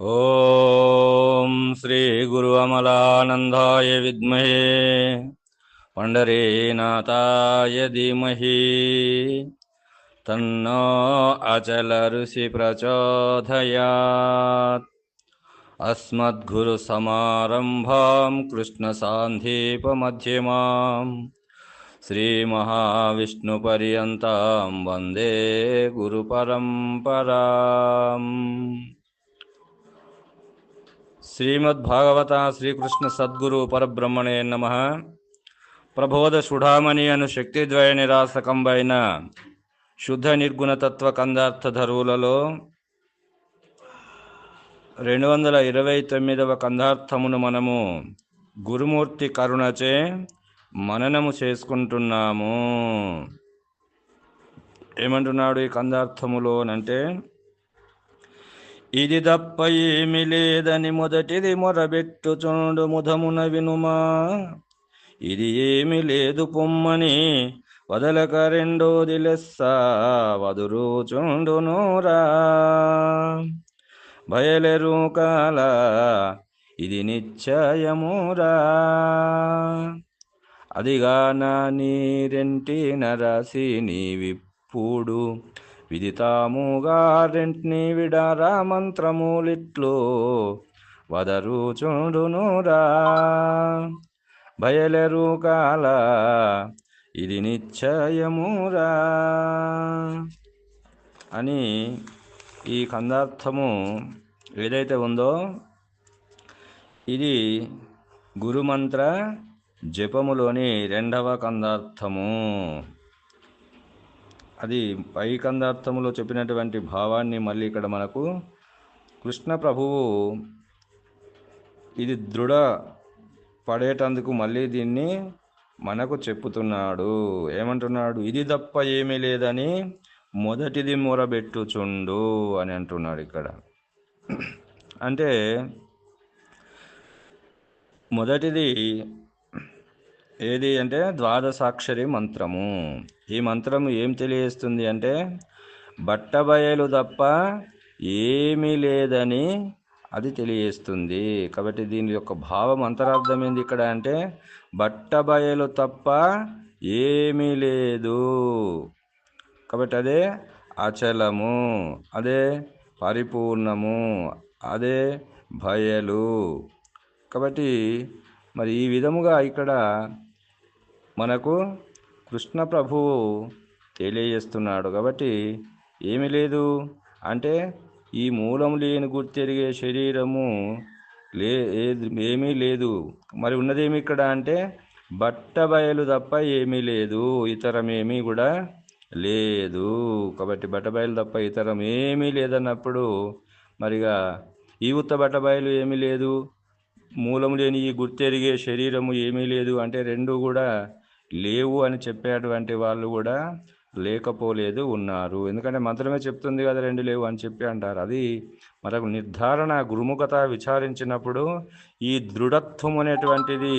ॐ श्रीगुरुअमलानन्दाय विद्महे पण्डरीनाथाय धीमहि। तन्नो अचलऋषि प्रचोदयात् अस्मद्गुरुसमारम्भां कृष्णसान्धीपमध्यमाम्। श्रीमहाविष्णुपर्यन्तां वन्दे गुरुपरम्पराम् శ్రీమద్భాగవత శ్రీకృష్ణ సద్గురు పరబ్రహ్మణే నమ. ప్రబోధ సుఢామణి అను శక్తిద్వయ నిరాసకంబైన శుద్ధ నిర్గుణతత్వ కందార్థధరువులలో రెండు వందల ఇరవై తొమ్మిదవ కందార్థమును మనము గురుమూర్తి కరుణచే మననము చేసుకుంటున్నాము. ఏమంటున్నాడు ఈ కందార్థములోనంటే ఇది తప్ప ఏమి లేదని మొదటిది మొరబెట్టుచుండు ముధమున వినుమా. ఇది ఏమి లేదు పొమ్మని వదలక రెండోది లెస్స నూరా బయలెరు కాల ఇది నిశ్చయమురా అదిగా నా నీరెంటి నరసి నీవిప్పుడు విదితాముగా రెంట్ని విడారా మంత్రములిట్లు. వదరు చూడునురా. బయలెరు కాల ఇది నిశ్చయమురా. అని ఈ కందార్థము ఏదైతే ఉందో ఇది గురుమంత్ర జపములోని రెండవ కందార్థము. అది పైకందార్థములో చెప్పినటువంటి భావాన్ని మళ్ళీ ఇక్కడ మనకు కృష్ణ ప్రభువు ఇది దృఢ పడేటందుకు మళ్ళీ దీన్ని మనకు చెప్పుతున్నాడు. ఏమంటున్నాడు? ఇది తప్ప ఏమీ లేదని మొదటిది మొరబెట్టుచుండు అని అంటున్నాడు ఇక్కడ. అంటే మొదటిది ఏది అంటే ద్వాదశాక్షరి మంత్రము. ఈ మంత్రము ఏం తెలియజేస్తుంది అంటే బట్టబయలు తప్ప ఏమీ లేదని అది తెలియజేస్తుంది. కాబట్టి దీని యొక్క భావం అంతరార్థం ఏంది ఇక్కడ అంటే బట్టబయలు తప్ప ఏమీ లేదు కాబట్టి అదే అచలము అదే పరిపూర్ణము అదే భయలు కాబట్టి మరి ఈ విధముగా ఇక్కడ మనకు కృష్ణ ప్రభువు తెలియజేస్తున్నాడు కాబట్టి ఏమి లేదు. అంటే ఈ మూలం లేని గుర్తెరిగే శరీరము లే ఏమీ లేదు. మరి ఉన్నదేమి ఇక్కడ అంటే బట్ట బయలు తప్ప ఏమీ లేదు. ఇతరమేమీ కూడా లేదు. కాబట్టి బట్టబయలు తప్ప ఇతరం ఏమీ లేదన్నప్పుడు మరిగా ఈ ఉత్త బట్టబయలు ఏమీ లేదు. మూలం లేని ఈ గుర్తెరిగే శరీరము ఏమీ లేదు. అంటే రెండు కూడా లేవు అని చెప్పేటువంటి వాళ్ళు కూడా లేకపోలేదు ఉన్నారు. ఎందుకంటే మంత్రమే చెప్తుంది కదా రెండు లేవు అని చెప్పి అంటారు. అది మనకు నిర్ధారణ గురుముఖత విచారించినప్పుడు ఈ దృఢత్వం అనేటువంటిది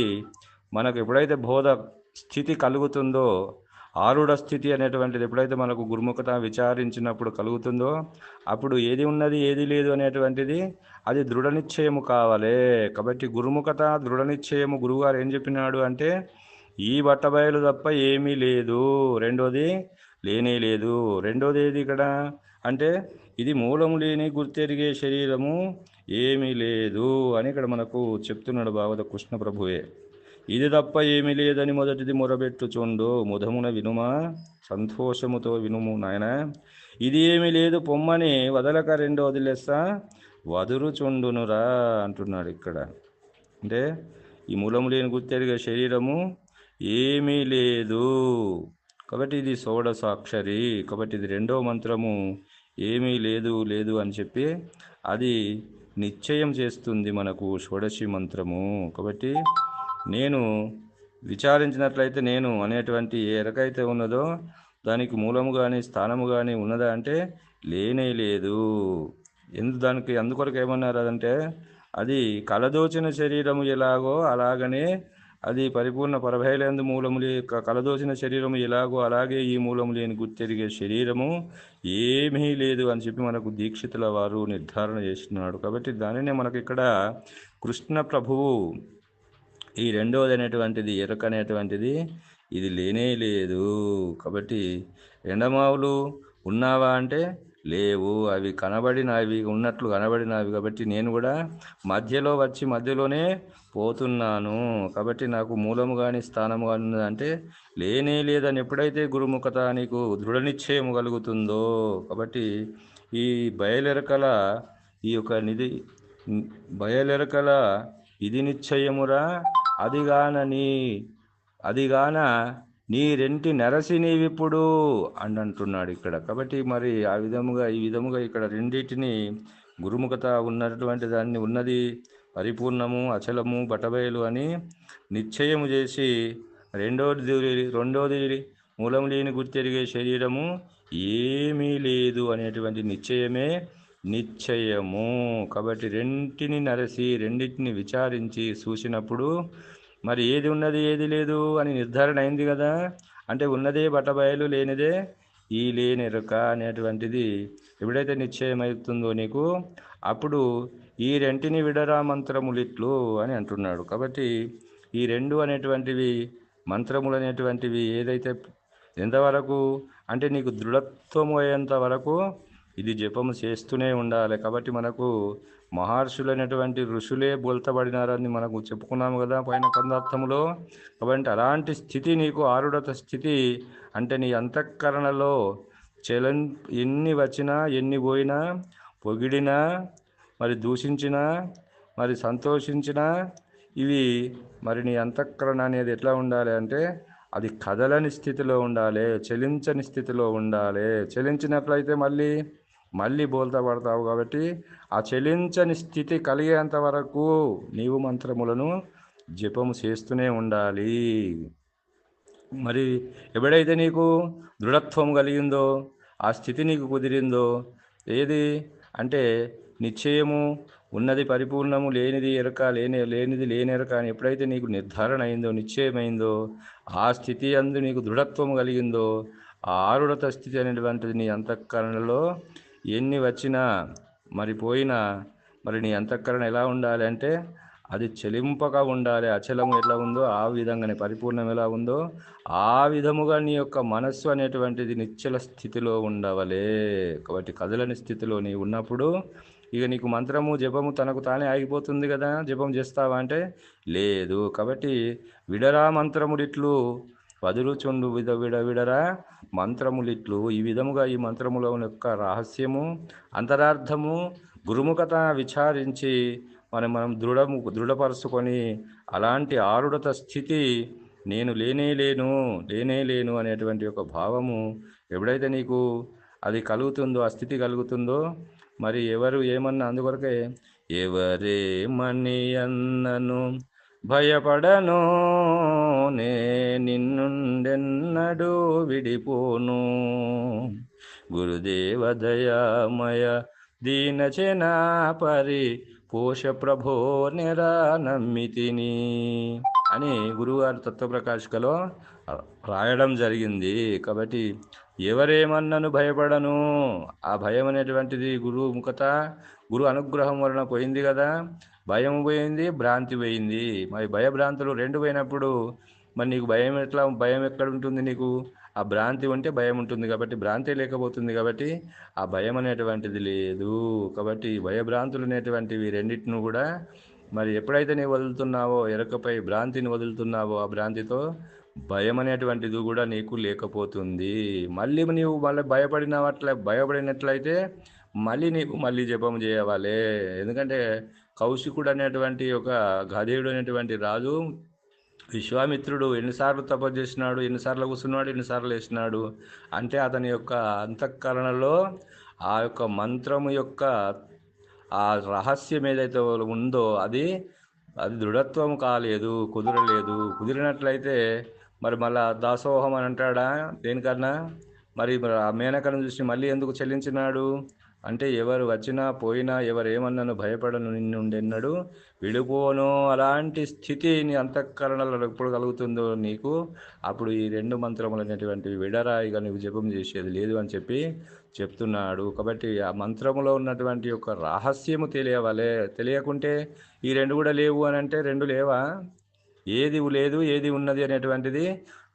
మనకు ఎప్పుడైతే బోధ స్థితి కలుగుతుందో ఆరుడ స్థితి అనేటువంటిది ఎప్పుడైతే మనకు గురుముఖత విచారించినప్పుడు కలుగుతుందో అప్పుడు ఏది ఉన్నది ఏది లేదు అనేటువంటిది అది దృఢ నిశ్చయము కావాలి. కాబట్టి గురుముఖత దృఢ నిశ్చయము గురువుగారు ఏం చెప్పినాడు అంటే ఈ బట్టబయలు తప్ప ఏమీ లేదు. రెండోది లేనే లేదు. రెండోది ఏది ఇక్కడ? అంటే ఇది మూలము లేని గుర్తెరిగే శరీరము ఏమీ లేదు అని ఇక్కడ మనకు చెప్తున్నాడు భాగవత కృష్ణ ప్రభువే. ఇది తప్ప ఏమీ లేదని మొదటిది మొరబెట్టుచుండు. ముధమున వినుమా? సంతోషముతో వినుము నాయన. ఇది ఏమీ లేదు పొమ్మని వదలక రెండో వదిలేస్తా వదురుచుండునురా అంటున్నాడు ఇక్కడ. అంటే ఈ మూలము లేని గుర్తెరిగే శరీరము ఏమీ లేదు. కాబట్టి ఇది షోడసాక్షరి కాబట్టి ఇది రెండో మంత్రము. ఏమీ లేదు లేదు అని చెప్పి అది నిశ్చయం చేస్తుంది మనకు షోడశి మంత్రము. కాబట్టి నేను విచారించినట్లయితే నేను అనేటువంటి ఏ ఎరకైతే ఉన్నదో దానికి మూలము కానీ స్థానము కానీ ఉన్నదా అంటే లేనే లేదు. ఎందు దానికి అందుకొరకు ఏమన్నారు అదంటే అది కలదోచిన శరీరము ఎలాగో అలాగనే అది పరిపూర్ణ పరభైలందు మూలము లేక కలదోచిన శరీరము ఎలాగో అలాగే ఈ మూలము లేని గుర్తెరిగే శరీరము ఏమీ లేదు అని చెప్పి మనకు దీక్షితుల వారు నిర్ధారణ చేస్తున్నాడు. కాబట్టి దానినే మనకి ఇక్కడ కృష్ణ ప్రభువు ఈ రెండవది అనేటువంటిది ఎరుక అనేటువంటిది ఇది లేనే లేదు. కాబట్టి ఎండమావులు ఉన్నావా అంటే లేవు అవి కనబడినవి ఉన్నట్లు కనబడినవి కాబట్టి నేను కూడా మధ్యలో వచ్చి మధ్యలోనే పోతున్నాను. కాబట్టి నాకు మూలము కానీ స్థానము కానీ ఉన్నదంటే లేనే లేదని ఎప్పుడైతే గురుముఖత నీకు దృఢనిశ్చయం కలుగుతుందో కాబట్టి ఈ బయలెరకల ఈ యొక్క నిధి బయలెరకల ఇది నిశ్చయమురా అదిగానని అదిగాన నీ రెంటి నెరసి నీవిప్పుడు? అని అంటున్నాడు ఇక్కడ. కాబట్టి మరి ఆ విధముగా ఈ విధముగా ఇక్కడ రెండింటిని గురుముఖత ఉన్నటువంటి దాన్ని ఉన్నది పరిపూర్ణము అచలము బటబయలు అని నిశ్చయము చేసి రెండోది రెండోది మూలం లేని గుర్తెరిగే శరీరము ఏమీ లేదు అనేటువంటి నిశ్చయమే నిశ్చయము. కాబట్టి రెంటిని నరసి రెండింటిని విచారించి చూసినప్పుడు మరి ఏది ఉన్నది ఏది లేదు అని నిర్ధారణ అయింది కదా. అంటే ఉన్నదే బట్టబయలు లేనిదే ఈ లేనెరుక అనేటువంటిది ఎప్పుడైతే నిశ్చయమవుతుందో నీకు అప్పుడు ఈ రెంటిని విడరా మంత్రములిట్లు అని అంటున్నాడు. కాబట్టి ఈ రెండు అనేటువంటివి మంత్రములు అనేటువంటివి ఏదైతే ఎంతవరకు అంటే నీకు దృఢత్వం అయ్యేంత వరకు ఇది జపము చేస్తూనే ఉండాలి. కాబట్టి మనకు మహర్షులైనటువంటి ఋషులే బోల్తబడినారని మనకు చెప్పుకున్నాము కదా పైన కందార్థములో కాబట్టి అలాంటి స్థితి నీకు ఆరుడత స్థితి అంటే నీ అంతఃకరణలో చలన్ ఎన్ని వచ్చినా ఎన్ని పోయినా పొగిడినా మరి దూషించినా మరి సంతోషించినా ఇవి మరి నీ అంతఃకరణ అనేది ఎట్లా ఉండాలి అంటే అది కదలని స్థితిలో ఉండాలి చలించని స్థితిలో ఉండాలి. చలించినట్లయితే మళ్ళీ మళ్ళీ బోల్తా పడతావు కాబట్టి ఆ చెలించని స్థితి కలిగేంత వరకు నీవు మంత్రములను జపము చేస్తూనే ఉండాలి. మరి ఎప్పుడైతే నీకు దృఢత్వం కలిగిందో ఆ స్థితి నీకు కుదిరిందో ఏది అంటే నిశ్చయము ఉన్నది పరిపూర్ణము లేనిది ఎరక లేని లేనిది లేని ఎరక అని ఎప్పుడైతే నీకు నిర్ధారణ అయిందో నిశ్చయమైందో ఆ స్థితి అందు నీకు దృఢత్వం కలిగిందో ఆ ఆరుడత స్థితి అనేటువంటిది నీ అంతఃకరణలో ఎన్ని వచ్చినా మరి పోయినా మరి నీ అంతఃకరణ ఎలా ఉండాలి అంటే అది చెలింపగా ఉండాలి. అచలము ఎలా ఉందో ఆ విధంగానే పరిపూర్ణం ఎలా ఉందో ఆ విధముగా నీ యొక్క మనస్సు అనేటువంటిది నిశ్చల స్థితిలో ఉండవలే. కాబట్టి కదలని స్థితిలో నీ ఉన్నప్పుడు ఇక నీకు మంత్రము జపము తనకు తానే ఆగిపోతుంది కదా జపం చేస్తావా అంటే లేదు. కాబట్టి విడరా మంత్రముడిట్లు వదులుచుండు విధ విడ విడరా? మంత్రములిట్లు. ఈ విధముగా ఈ మంత్రముల యొక్క రహస్యము అంతరార్థము గురుముఖత విచారించి మనం మనం దృఢము దృఢపరుచుకొని అలాంటి ఆరుడత స్థితి నేను లేనే లేను లేనే లేను అనేటువంటి ఒక భావము ఎప్పుడైతే నీకు అది కలుగుతుందో ఆ స్థితి కలుగుతుందో మరి ఎవరు ఏమన్నా అందుకొరకే ఎవరేమని అన్నను భయపడను. నే నిన్నుండెన్నడూ విడిపోను. గురుదేవ దయామయ దీనచన పరి పోష ప్రభో నిరా నమ్మితిని. అని గురువుగారు తత్వప్రకాశికలో రాయడం జరిగింది. కాబట్టి ఎవరేమన్నను భయపడను? ఆ భయం అనేటువంటిది గురువు ముఖత గురు అనుగ్రహం వలన పోయింది కదా. భయం పోయింది భ్రాంతి పోయింది. మరి భయభ్రాంతులు రెండు పోయినప్పుడు మరి నీకు భయం ఎట్లా భయం ఎక్కడ ఉంటుంది నీకు? ఆ భ్రాంతి ఉంటే భయం ఉంటుంది కాబట్టి భ్రాంతి లేకపోతుంది కాబట్టి ఆ భయం అనేటువంటిది లేదు. కాబట్టి భయభ్రాంతులు అనేటువంటివి రెండింటిని కూడా మరి ఎప్పుడైతే నీవు వదులుతున్నావో ఎరకపై భ్రాంతిని వదులుతున్నావో ఆ భ్రాంతితో భయం అనేటువంటిది కూడా నీకు లేకపోతుంది. మళ్ళీ నీవు మళ్ళీ భయపడినట్లే భయపడినట్లయితే మళ్ళీ నీకు మళ్ళీ జపం చేయవాలి ఎందుకంటే కౌశికుడు అనేటువంటి ఒక గదేయుడు అనేటువంటి రాజు విశ్వామిత్రుడు ఎన్నిసార్లు తపస్సు చేసినాడు ఎన్నిసార్లు కూర్చున్నాడు ఎన్నిసార్లు వేసినాడు అంటే అతని యొక్క అంతఃకరణలో ఆ యొక్క మంత్రము యొక్క ఆ రహస్యం ఏదైతే ఉందో అది అది దృఢత్వం కాలేదు కుదరలేదు. కుదిరినట్లయితే మరి మళ్ళా దాసోహం అని అంటాడా? దేనికన్నా? మరి ఆ మేనకను చూసి మళ్ళీ ఎందుకు చెల్లించినాడు? అంటే ఎవరు వచ్చినా పోయినా ఎవరు ఏమన్నాను భయపడను నిన్నుండెన్నడు విడిపోను. అలాంటి స్థితి నీ అంతఃకరణలో ఎప్పుడు కలుగుతుందో నీకు అప్పుడు ఈ రెండు మంత్రములు అనేటువంటివి విడరాయిగా నీకు నువ్వు జపం చేసేది లేదు అని చెప్పి చెప్తున్నాడు. కాబట్టి ఆ మంత్రములో ఉన్నటువంటి యొక్క రహస్యము తెలియవలే. తెలియకుంటే ఈ రెండు కూడా లేవు అని అంటే రెండు లేవా? ఏది లేదు ఏది ఉన్నది అనేటువంటిది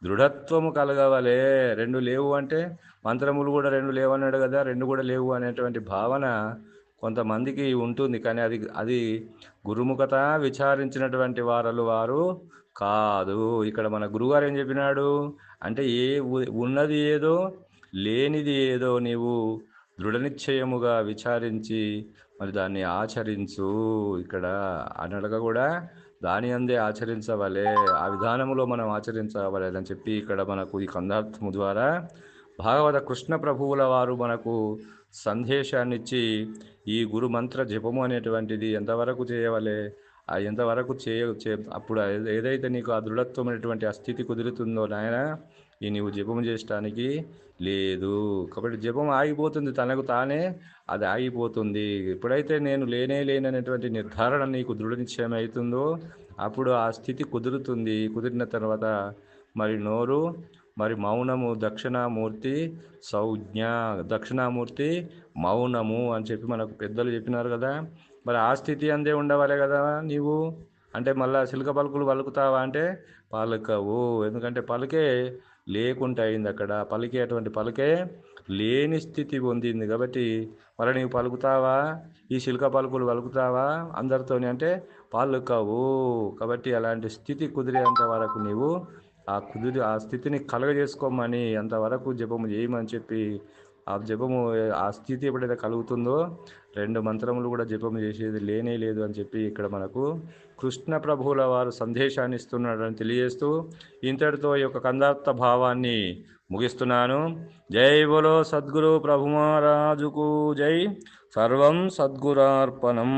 దృఢత్వము కలగవలే. రెండు లేవు అంటే మంత్రములు కూడా రెండు లేవు అన్నాడు కదా రెండు కూడా లేవు అనేటువంటి భావన కొంతమందికి ఉంటుంది. కానీ అది అది గురుముఖత విచారించినటువంటి వారలు వారు కాదు. ఇక్కడ మన గురుగారు ఏం చెప్పినాడు? అంటే ఏ ఉన్నది ఏదో లేనిది ఏదో నీవు దృఢనిశ్చయముగా విచారించి మరి దాన్ని ఆచరించు. ఇక్కడ అనడగా కూడా దాని అందే ఆచరించవలే ఆ విధానములో మనం ఆచరించవలే అని చెప్పి ఇక్కడ మనకు ఈ కందార్థము ద్వారా భాగవత కృష్ణ ప్రభువుల వారు మనకు సందేశాన్ని ఇచ్చి ఈ గురు మంత్ర జపము అనేటువంటిది ఎంతవరకు చేయవలే ఆ ఎంతవరకు చేయ చే అప్పుడు ఏదైతే నీకు ఆ దృఢత్వమైనటువంటి ఆ స్థితి కుదురుతుందో నాయన ఈ నీవు జపం చేయడానికి లేదు. కాబట్టి జపం ఆగిపోతుంది. తనకు తానే అది ఆగిపోతుంది. ఎప్పుడైతే నేను లేనే లేననేటువంటి నిర్ధారణ నీకు దృఢ నిశ్చయం అవుతుందో అప్పుడు ఆ స్థితి కుదురుతుంది. కుదిరిన తర్వాత మరి నోరు మరి మౌనము దక్షిణామూర్తి సౌజ్ఞ దక్షిణామూర్తి మౌనము అని చెప్పి మనకు పెద్దలు చెప్పినారు కదా. మరి ఆ స్థితి అందే ఉండవాలి కదా నీవు? అంటే మళ్ళీ సిల్క పలుకులు పలుకుతావా అంటే పలకవు. ఎందుకంటే పలికే లేకుండా అయింది అక్కడ. పలికే అటువంటి పలికే లేని స్థితి పొందింది కాబట్టి మరి నీవు పలుకుతావా? ఈ శిల్క పలుకులు పలుకుతావా? అందరితోనే అంటే పలుకవు. కాబట్టి అలాంటి స్థితి కుదిరేంత వరకు నీవు ఆ కుదిరి ఆ స్థితిని కలగజేసుకోమని అంతవరకు జపము చేయమని చెప్పి ఆ జపము ఆ స్థితి ఎప్పుడైతే కలుగుతుందో రెండు మంత్రములు కూడా జపం చేసేది లేనే లేదు అని చెప్పి ఇక్కడ మనకు కృష్ణ ప్రభువుల వారు సందేశాన్ని ఇస్తున్నాడని తెలియజేస్తూ ఇంతటితో ఈ యొక్క కందార్థ భావాన్ని ముగిస్తున్నాను. జై బోలో సద్గురు ప్రభు మహారాజుకు జై. సర్వం సద్గురార్పణం.